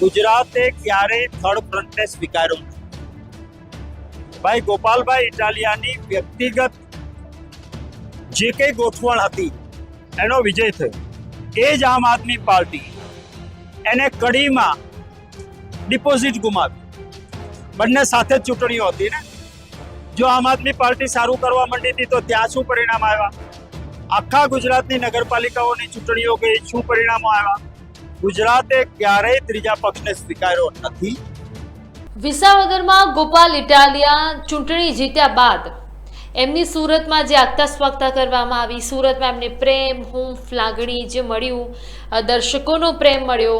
ગુજરાતે ક્યારેય થર્ડ ફ્રન્ટને સ્વીકાર્યો ભાઈ, ગોપાલભાઈ ઇટાલિયાની વ્યક્તિગત જે કંઈ ગોઠવણ હતી, એનો વિજય થયો. એ જ આમ આદમી પાર્ટી એને કડીમાં ડિપોઝિટ ગુમાવી બંને સાથે જ ચૂંટણીઓ હતી ને? જો આમ આદમી પાર્ટી સારું કરવા માંડી હતી તો ત્યાં શું પરિણામ આવ્યા? આખા ગુજરાતની નગરપાલિકાઓની ચૂંટણીઓ ગઈ, શું પરિણામો આવ્યા? ગુજરાતે ક્યારેય ત્રીજા પક્ષને સ્વીકાર્યો નથી. વિસાવદરમાં ગોપાલ ઇટાલિયા ચૂંટણી જીત્યા બાદ એમની સુરતમાં જે આગતા સ્વાગતા કરવામાં આવી, સુરતમાં એમને પ્રેમ, હુંફ, લાગણી જે મળ્યું દર્શકોનો પ્રેમ મળ્યો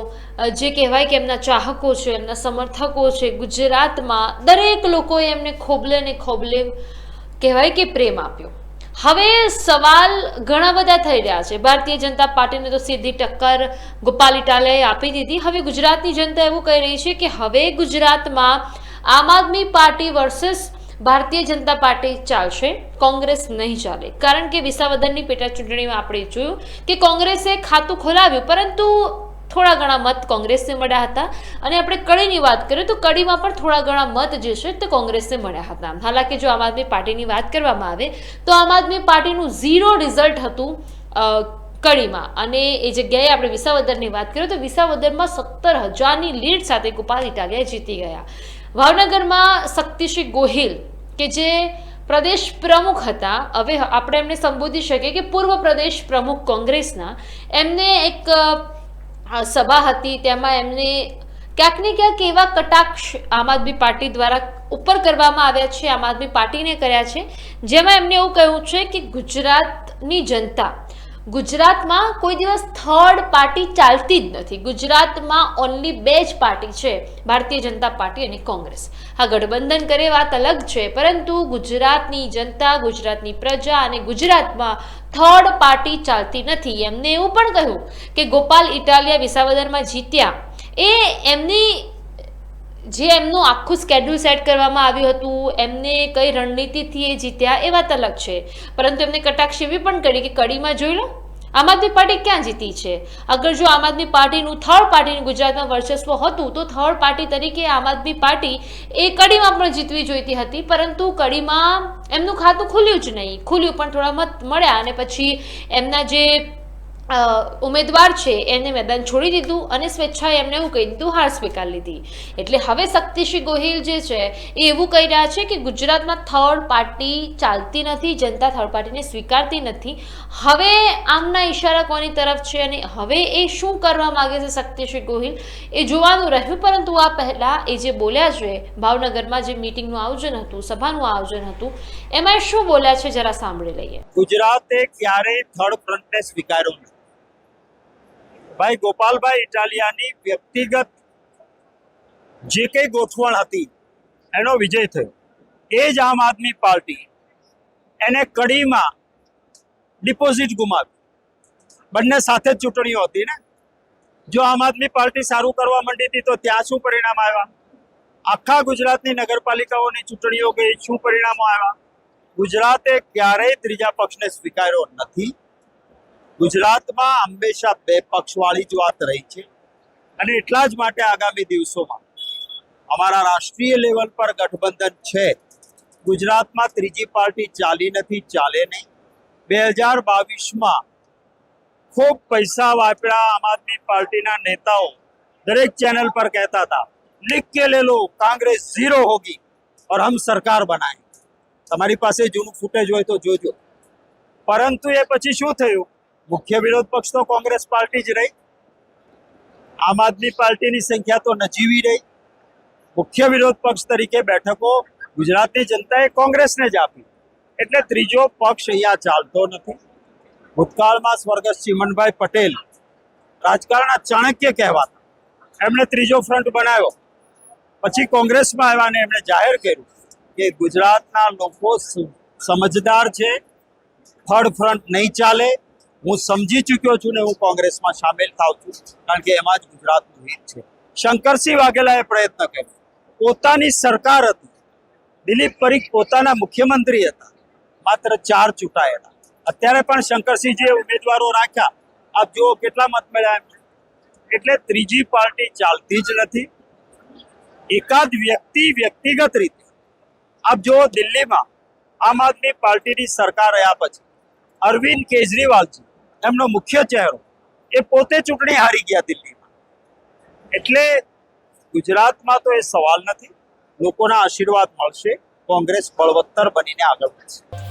જે કહેવાય કે એમના ચાહકો છે, એમના સમર્થકો છે, ગુજરાતમાં દરેક લોકોએ એમને ખોબલે ને ખોબલે કહેવાય કે પ્રેમ આપ્યો. હવે સવાલ ઘણા બધા થઈ રહ્યા છે. ભારતીય જનતા પાર્ટીને તો સીધી ટક્કર ગોપાલ ઇટાલિયાએ આપી દીધી. હવે ગુજરાતની જનતા એવું કહી રહી છે કે હવે ગુજરાતમાં આમ આદમી party versus Bharatiya Janata party ચાલશે. કોંગ્રેસ નહીં ચાલે. કારણ કે વિસાવદનની પેટા ચૂંટણીમાં આપણે જોયું કે કોંગ્રેસે ખાતું ખોલાવ્યું, પરંતુ થોડા ઘણા મત કોંગ્રેસને મળ્યા હતા. અને આપણે કડીની વાત કરીએ તો કડીમાં પણ થોડા ઘણા મત જે છે તે કોંગ્રેસને મળ્યા હતા. હાલાકી જો આમ આદમી પાર્ટીની વાત કરવામાં આવે તો આમ આદમી પાર્ટીનું ઝીરો રિઝલ્ટ હતું કડીમાં. અને એ જગ્યાએ આપણે વિસાવદરની વાત કરીએ તો વિસાવદરમાં સત્તર હજારની લીડ સાથે ગોપાલ ઇટાલિયા જીતી ગયા. ભાવનગરમાં શક્તિશ્રી ગોહિલ, કે જે પ્રદેશ પ્રમુખ હતા, હવે આપણે એમને સંબોધી શકીએ કે પૂર્વ પ્રદેશ પ્રમુખ કોંગ્રેસના, એમને એક સભા હતી, તેમાં એમને ક્યાંક ને ક્યાંક એવા કટાક્ષ આમ આદમી પાર્ટી દ્વારા ઉપર કરવામાં આવ્યા છે, આમ આદમી પાર્ટીને કર્યા છે. જેમાં એમને એવું કહ્યું છે કે ગુજરાતની જનતા ગુજરાતમાં કોઈ દિવસ થર્ડ પાર્ટી ચાલતી જ નથી. ગુજરાતમાં ઓનલી બે જ પાર્ટી છે, ભારતીય જનતા પાર્ટી અને કોંગ્રેસ. હા, ગઠબંધન કરે વાત અલગ છે, પરંતુ ગુજરાતની જનતા, ગુજરાતની પ્રજા અને ગુજરાતમાં થર્ડ પાર્ટી ચાલતી નથી. એમને એવું પણ કહ્યું કે ગોપાલ ઇટાલિયા વિસાવદરમાં જીત્યા. એ એમની જે એમનું આખું સ્કેડ્યુલ સેટ કરવામાં આવ્યું હતું, એમને કઈ રણનીતિથી એ જીત્યા એ વાત અલગ છે. પરંતુ એમને કટાક્ષ એવી પણ કરી કે કડીમાં જોઈ લો, આમ આદમી પાર્ટી ક્યાં જીતી છે? અગર જો આમ આદમી પાર્ટીનું થર્ડ પાર્ટીનું ગુજરાતમાં વર્ચસ્વ હતું, તો થર્ડ પાર્ટી તરીકે આમ આદમી પાર્ટી એ કડીમાં પણ જીતવી જોઈતી હતી, પરંતુ કડીમાં એમનું ખાતું ખુલ્યું જ નહીં. ખુલ્યું પણ થોડા મત મળ્યા અને પછી એમના જે ઉમેદવાર છે એને મેદાન છોડી દીધું અને સ્વેચ્છાએ એમને એવું કહી દીધું, હાર સ્વીકાર લીધી. એટલે હવે શક્તિશ્રી ગોહિલ જે છે એ એવું કહી રહ્યા છે કે ગુજરાતમાં થર્ડ પાર્ટી ચાલતી નથી, જનતા થર્ડ પાર્ટીને સ્વીકારતી નથી. હવે આમના ઈશારા કોની તરફ છે અને હવે એ શું કરવા માંગે છે શક્તિશ્રી ગોહિલ? એ જોવાનું રહ્યું, પરંતુ આ પહેલા એ જે બોલ્યા છે, ભાવનગરમાં જે મિટિંગનું આયોજન હતું, સભાનું આયોજન હતું, એમાં શું બોલ્યા છે, જરા સાંભળી લઈએ. ગુજરાતે ક્યારેય થર્ડ ફ્રન્ટને સ્વીકાર્યું ભાઈ ગોપાલભાઈ ઇટાલિયાની વ્યક્તિગત જે કંઈ ગોઠવણ હતી, એનો વિજય થયો. એ જ આમ આદમી પાર્ટી એને કડીમાં ડિપોઝિટ ગુમાવી બંને સાથે જ ચૂંટણીઓ હતી ને? જો આમ આદમી પાર્ટી સારું કરવા માંડી હતી તો ત્યાં શું પરિણામ આવ્યા? આખા ગુજરાતની નગરપાલિકાઓની ચૂંટણીઓ ગઈ, શું પરિણામો આવ્યા? ગુજરાતે ક્યારેય ત્રીજા પક્ષને સ્વીકાર્યો નથી. ગુજરાતમાં હંમેશા બે પક્ષવાળી જ વાત રહી છે અને એટલા જ માટે આગામી દિવસોમાં અમારા રાષ્ટ્રીય લેવલ પર ગઠબંધન છે ગુજરાતમાં ત્રીજી પાર્ટી ચાલી નથી ચાલે નહીં બે હજાર બાવીસમાં ખૂબ પૈસા વાપર્યા આમ આદમી પાર્ટીના નેતાઓ દરેક ચેનલ પર કહેતા હતા लिख के ले लो कांग्रेस जीरो होगी और हम सरकार बनाए તમારી પાસે જૂનું ફૂટેજ હોય તો જોજો પરંતુ એ પછી શું થયું મુખ્ય વિરોધ પક્ષ તો કોંગ્રેસ પાર્ટી જ રહી. આમ આદમી પાર્ટીની સંખ્યા તો નજીવી રહી. મુખ્ય વિરોધ પક્ષ તરીકે બેઠકો ગુજરાતની જનતાએ કોંગ્રેસને જ આપી. એટલે ત્રીજો પક્ષ અહીંયા ચાલતો નથી. ભૂતકાળમાં સ્વર્ગસ્થ ચિમનભાઈ પટેલ રાજકારણના ચાણક્ય કહેવાતા. એમણે ત્રીજો ફ્રન્ટ બનાવ્યો. પછી કોંગ્રેસમાં આવ્યા અને એમણે જાહેર કર્યું કે ગુજરાતના લોકો સમજદાર છે, થર્ડ ફ્રન્ટ નહીં ચાલે હું સમજી ચૂક્યો છું ને હું કોંગ્રેસમાં સામેલ થાઉં છું, કારણ કે એમાં જ ગુજરાતનું હિત છે. શંકરસિંહ વાઘેલાએ પ્રયત્ન કર્યો. પોતાની સરકાર હતી. દિલીપ પરીખ પોતાના મુખ્યમંત્રી હતા. માત્ર ચાર ચૂંટાયેલા અત્યારે પણ શંકરસિંહ જે ઉમેદવારો રાખ્યા. આપ જુઓ કેટલા મત મળ્યા એટલે ત્રીજી પાર્ટી ચાલતી જ નથી. એકાદ વ્યક્તિ વ્યક્તિગત રીતે. આપ જુઓ દિલ્હીમાં આમ આદમી પાર્ટીની સરકાર રહ્યા પછી અરવિંદ કેજરીવાલજી, એમનો મુખ્ય ચહેરો, એ પોતે ચૂંટણી હારી ગયા દિલ્હીમાં. એટલે ગુજરાતમાં તો એ સવાલ નથી, લોકોના આશીર્વાદ મળશે, કોંગ્રેસ બળવત્તર બનીને આગળ વધશે.